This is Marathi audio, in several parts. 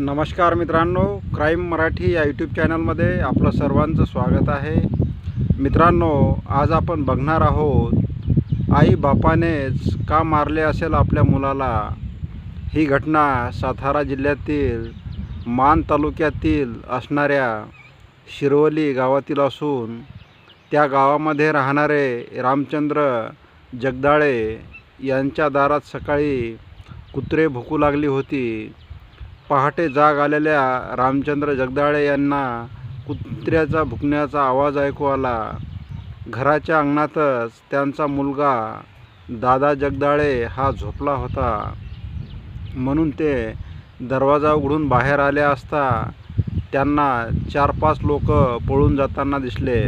नमस्कार मित्रांनो क्राईम मराठी या यूट्यूब चॅनलमध्ये आपलं सर्वांचं स्वागत आहे. मित्रांनो आज आपण बघणार आहोत आई बापानेच का मारले असेल आपल्या मुलाला? ही घटना सातारा जिल्ह्यातील मान तालुक्यातील असणाऱ्या शिरवली गावातील असून त्या गावामध्ये राहणारे रामचंद्र जगदाळे यांच्या दारात सकाळी कुत्रे भुकू लागली होती. पहाटे जाग आलेल्या रामचंद्र जगदाळे यांना कुत्र्याचा भुकण्याचा आवाज ऐकू आला. घराच्या अंगणातच त्यांचा मुलगा दादा जगदाळे हा झोपला होता. म्हणून ते दरवाजा उघडून बाहेर आले असता त्यांना चार पाच लोक पळून जाताना दिसले.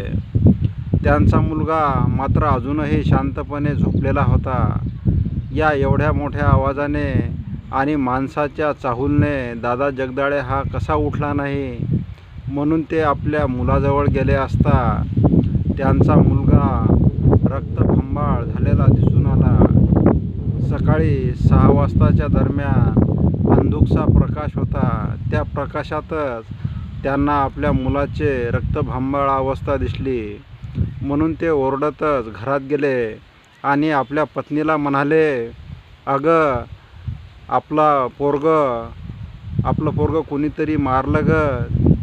त्यांचा मुलगा मात्र अजूनही शांतपणे झोपलेला होता. या एवढ्या मोठ्या आवाजाने आणि माणसाच्या चाहूलने दादा जगदाळे हा कसा उठला नाही? म्हणून ते आपल्या मुलाजवळ गेले असता त्यांचा मुलगा रक्तखंबाळ झालेला दिसून आला. सकाळी सहा वाजताच्या दरम्यान अंधुकचा प्रकाश होता. त्या प्रकाशातच त्यांना आपल्या मुलाचे रक्तभांबाळ अवस्था दिसली. म्हणून ते ओरडतच घरात गेले आणि आपल्या पत्नीला म्हणाले अगं आपला पोरग आपलं पोरग कोणीतरी मारलं ग.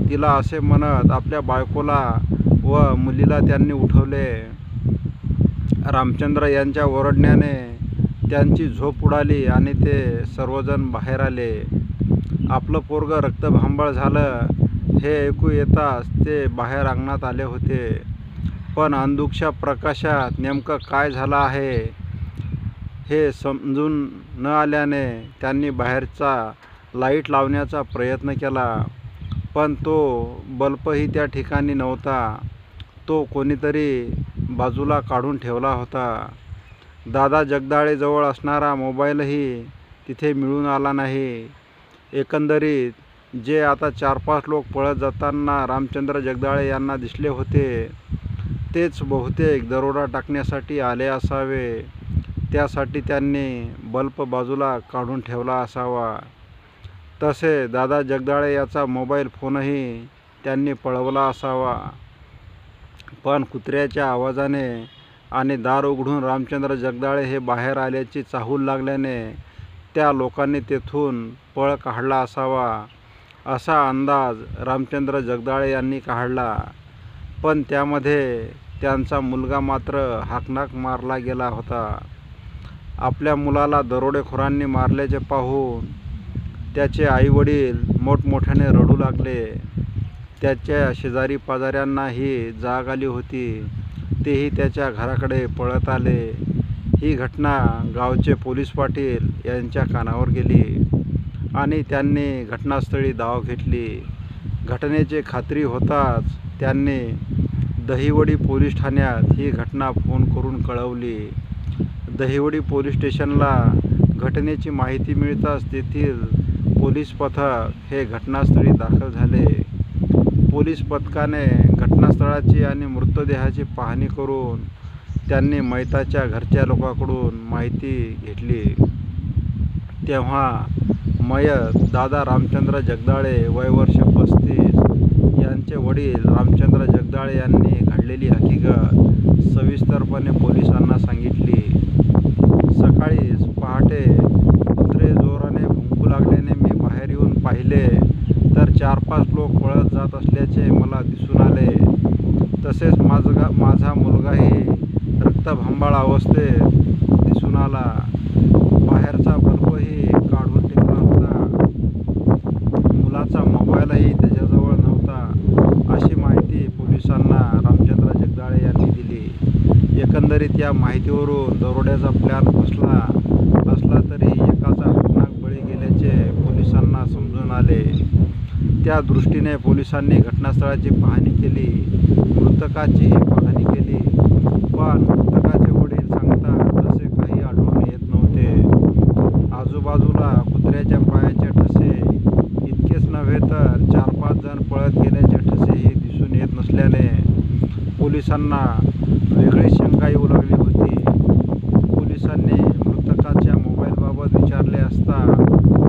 तिला असे म्हणत आपल्या बायकोला व मुलीला त्यांनी उठवले. रामचंद्र यांच्या ओरडण्याने त्यांची झोप उडाली आणि ते सर्वजण बाहेर आले. आपलं पोरग रक्तभांबळ झालं. हे ऐकू येताच ते बाहेर अंगणात आले होते. पण अंधुकशा प्रकाशात नेमकं काय झालं आहे? हे समजून न आल्याने त्यांनी बाहेरचा लाइट लावण्याचा प्रयत्न केला. पण तो बल्बही त्या ठिकाणी नव्हता. तो कोणीतरी बाजूला काढून ठेवला होता. दादा जगदाळेजवळ असणारा मोबाईलही तिथे मिळून आला नाही. एकंदरीत जे आता चार पाच लोक पळत जाताना रामचंद्र जगदाळे यांना दिसले होते तेच बहुतेक दरोडा टाकण्यासाठी आले असावे. त्यासाठी त्यांनी बल्ब बाजूला काढून ठेवला असावा. तसे दादा जगदाळे याचा मोबाईल फोनही त्यांनी पळवला असावा. पण कुत्र्याच्या आवाजाने आणि दार उघडून रामचंद्र जगदाळे हे बाहेर आल्याची चाहूल लागल्याने त्या लोकांनी तेथून पळ काढला असावा असा अंदाज रामचंद्र जगदाळे यांनी काढला. पण त्यामध्ये त्यांचा मुलगा मात्र हाकनाक मारला गेला होता. आपल्या मुलाला दरोडेखोरांनी मारल्याचे पाहून त्याचे आईवडील मोठमोठ्याने रडू लागले. त्याच्या शेजारी पाजाऱ्यांनाही जाग आली होती. तेही त्याच्या घराकडे पळत आले. ही घटना गावचे पोलीस पाटील यांच्या कानावर गेली आणि त्यांनी घटनास्थळी धाव घेतली. घटनेची खात्री होताच त्यांनी दहिवडी पोलीस ठाण्यात ही घटना फोन करून कळवली. दहिवडी पोलीस स्टेशनला घटनेची माहिती मिळताच तेथील पोलीस पथक हे घटनास्थळी दाखल झाले. पोलीस पथकाने घटनास्थळाची आणि मृतदेहाची पाहणी करून त्यांनी मैताच्या घरच्या लोकांकडून माहिती घेतली. तेव्हा मयत दादा रामचंद्र जगदाळे वय वर्ष पस्तीस यांचे वडील रामचंद्र जगदाळे यांनी घडलेली हकीकत सविस्तरपणे पोलिसांना सांगितली. सकाळीच पहाटे कुत्रे जोराने भुंकू लागल्याने मी बाहेर येऊन पाहिले. तर चार पाच लोक पळत जात असल्याचे मला दिसून आले. तसेच माझा माझा मुलगाही रक्तभांबाळ अवस्थेत दिसून आला. बाहेरचा बल्बही काढून ठेवला होता. मुलाचा मोबाईलही त्याच्याजवळ नव्हता अशी माहिती पोलिसांना रामचंद्र जगदाळे यांनी दिली एकंदरीत या माहितीवरून दरोड्याचा प्लॅन फसला असला तरी एकाचा घटनाक बळी गेल्याचे पोलिसांना समजून आले. त्या दृष्टीने पोलिसांनी घटनास्थळाची पाहणी केली मृतकाची पाहणी केली. पण मृतकाचे वडील सांगतात तसे काही आढळून येत नव्हते. आजूबाजूला कुत्र्याच्या पायाचे ठसे इतकेच नव्हे तर चार पाच जण पळत गेल्याचे ठसेही दिसून येत नसल्याने पोलिसांना वेगळी शंका येऊ लागली होती. पोलिसांनी मृतकाच्या मोबाईलबाबत विचारले असता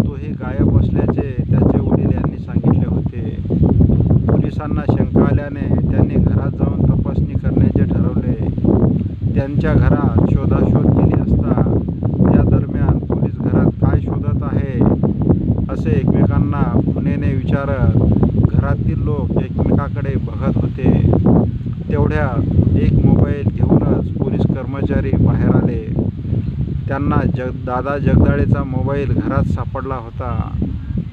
तोही गायब असल्याचे त्याचे वडील यांनी सांगितले होते. पोलिसांना शंका आल्याने त्यांनी घरात जाऊन तपासणी करण्याचे ठरवले. त्यांच्या घरात शोधाशोध केली असता त्या दरम्यान पोलीस घरात काय शोधत आहे असे एकमेकांना पुणेने विचारत घरातील लोक एकमेकाकडे बघत होते. तेवढ्या एक मोबाईल कर्मचारी बाहेर आले. त्यांना जग दादा जगदाळेचा मोबाईल घरात सापडला होता.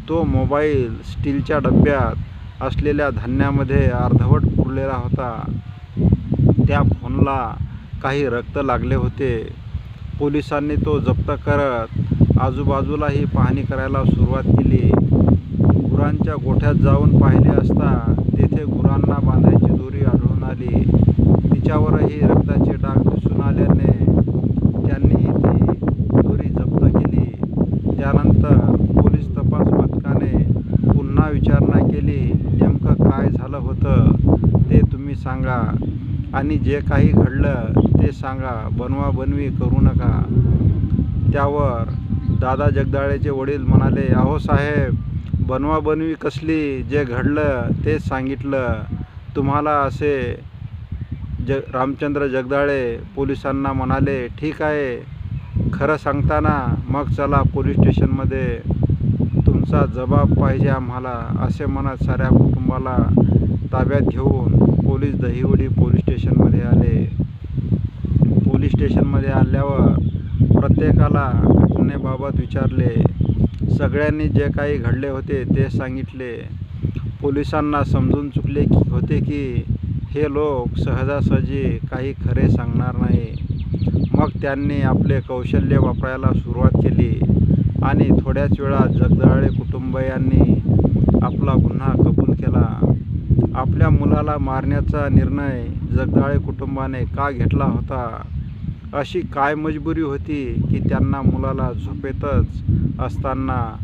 तो मोबाईल स्टीलच्या डब्यात असलेल्या धान्यामध्ये अर्धवट पुरलेला होता. त्या फोनला काही रक्त लागले होते. पोलिसांनी तो जप्त करत आजूबाजूलाही पाहणी करायला सुरुवात केली. गुरांच्या गोठ्यात जाऊन पाहिले असता तेथे गुरांना बांधायची दोरी आढळून आली. तिच्यावरही रक्ताचे डाग दिसून आल्याने त्यांनी ती दोरी जप्त केली. त्यानंतर पोलीस तपास पथकाने पुन्हा विचारणा केली नेमकं काय झालं होतं ते तुम्ही सांगा आणि जे काही घडलं ते सांगा बनवा बनवी करू नका. त्यावर दादा जगदाळेचे वडील म्हणाले अहो साहेब बनवा बनवी कसली जे घडलं तेच सांगितलं. तुम्हाला असे ज रामचंद्र जगदाळे पोलिसांना म्हणाले ठीक आहे. खरं सांगताना मग चला पोलीस स्टेशनमध्ये. तुमचा जबाब पाहिजे आम्हाला असे म्हणत साऱ्या कुटुंबाला ताब्यात घेऊन पोलीस दहिवडी पोलीस स्टेशनमध्ये आले. पोलीस स्टेशनमध्ये आल्यावर प्रत्येकाला घटनेबाबत विचारले. सगळ्यांनी जे काही घडले होते ते सांगितले. पोलिसांना समजून चुकले की होते की हे लोक सहजासहजी काही खरे सांगणार नाही. मग त्यांनी आपले कौशल्य वापरायला सुरुवात केली आणि थोड्याच वेळात जगदाळे कुटुंबियांनी आपला गुन्हा कबूल केला. आपल्या मुलाला मारण्याचा निर्णय जगदाळे कुटुंबाने का घेतला होता? अशी काय मजबुरी होती की त्यांना मुलाला झोपेतच असताना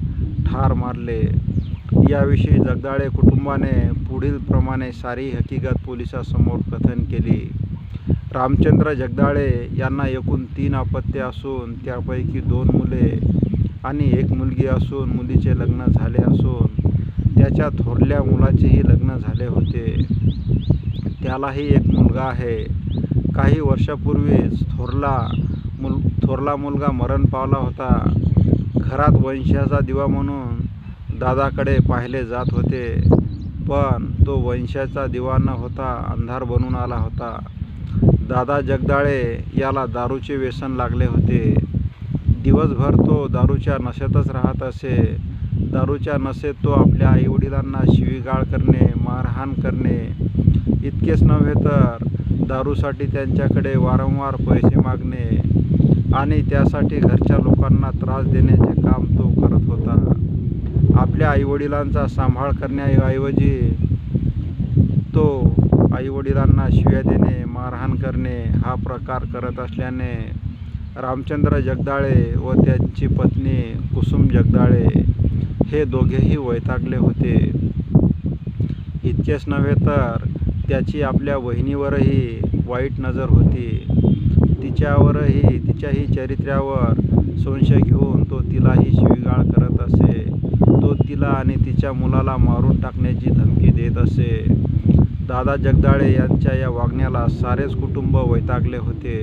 ठार मारले? याविषयी जगदाळे कुटुंबाने पुढील प्रमाणे सारी हकीकत पोलिसासमोर कथन केली. रामचंद्र जगदाळे यांना एकूण तीन अपत्य असून त्यापैकी दोन मुले आणि एक मुलगी असून मुलीचे लग्न झाले असून त्याच्या थोरल्या मुलाचेही लग्न झाले होते. त्यालाही एक मुलगा आहे. काही वर्षापूर्वीच थोरला मुल थोरला मुलगा मरण पावला होता. घरात वंशाचा दिवा म्हणून दादाकडे पाहिले जात होते पण तो वंशाचा दिवाना होता अंधार बनून आला होता. दादा जगदाळे याला दारूचे व्यसन लागले होते. दिवसभर तो दारूच्या नशेतच राहत असे. दारूच्या नशेत तो आपल्या आईवडिलांना शिवीगाळ करणे मारहाण करणे. इतकेच नव्हे तर दारूसाठी त्यांच्याकडे वारंवार पैसे मागणे आणि त्यासाठी घरच्या लोकांना त्रास देण्याचे काम तो करत होता. आपल्या आईवडिलांचा सांभाळ करण्याऐवजी तो आईवडिलांना शिव्या देणे मारहाण करणे हा प्रकार करत असल्याने रामचंद्र जगदाळे व त्यांची पत्नी कुसुम जगदाळे हे दोघेही वैतागले होते. इतकेच नव्हे तर त्याची आपल्या वहिनीवरही वाईट नजर होती. तिच्यावरही तिच्याही चरित्र्यावर संशय घेऊन तो तिलाही शिवीगाळ करत तिला आणि तिच्या मुलाला मारून टाकण्याची धमकी देत असे. दादा जगदाळे यांच्या या वागण्याला सारेच कुटुंब वैतागले होते.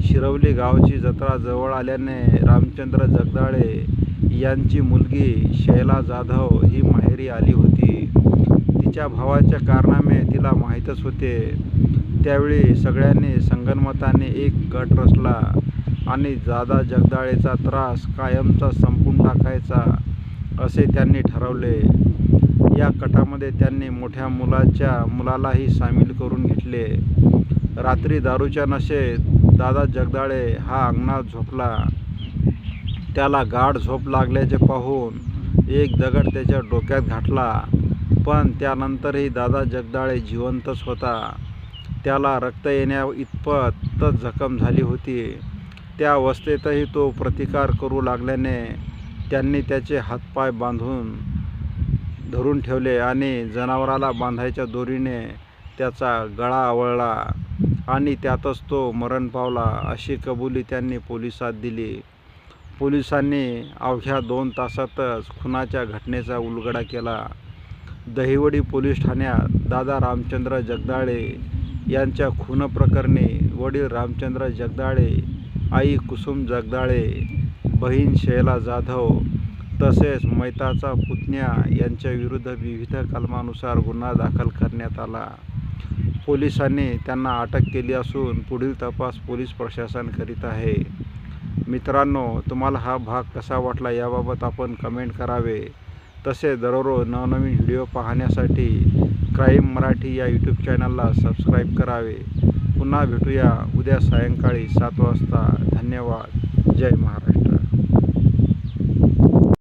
शिरवली गावची जत्रा जवळ आल्याने रामचंद्र जगदाळे यांची मुलगी शैला जाधव ही माहेरी आली होती. तिच्या भावाच्या कारणामे तिला माहीतच होते. त्यावेळी सगळ्यांनी संगनमताने एक गट रचला आणि दादा जगदाळेचा त्रास कायमचा संपून टाकायचा. असे त्यांनी ठरवले. या कटामध्ये त्यांनी मोठ्या मुलाच्या मुलालाही सामील करून घेतले. रात्री दारूच्या नशेत दादा जगदाळे हा अंगणात झोपला. त्याला गाढ झोप लागल्याचे पाहून एक दगड त्याच्या डोक्यात घातला. पण त्यानंतरही दादा जगदाळे जिवंतच होता. त्याला रक्त येण्या इतपतच जखम झाली होती. त्या अवस्थेतही तो प्रतिकार करू लागल्याने त्यांनी त्याचे हातपाय बांधून धरून ठेवले आणि जनावराला बांधायच्या दोरीने त्याचा गळा आवळला आणि त्यातच तो मरण पावला अशी कबुली त्यांनी पोलिसात दिली. पोलिसांनी अवघ्या दोन तासातच खुनाच्या घटनेचा उलगडा केला. दहिवडी पोलीस ठाण्यात दादा रामचंद्र जगदाळे यांच्या खून प्रकरणी वडील रामचंद्र जगदाळे आई कुसुम जगदाळे बहीण शैला जाधव तसेच मैताचा पुतण्या यांच्या विरुद्ध विविध कलमानुसार गुन्हा दाखल करण्यात आला. पोलिसांनी त्यांना अटक केली असून पुढील तपास पोलीस प्रशासन करीत आहे. मित्रांनो तुम्हाला हा भाग कसा वाटला याबाबत आपण कमेंट करावे. तसे दररोज नवनवीन व्हिडिओ पाहण्यासाठी क्राईम मराठी या यूट्यूब चॅनलला सबस्क्राईब करावे. पुन्हा भेटूया उद्या सायंकाळी सात वाजता. धन्यवाद. जय महाराष्ट्र.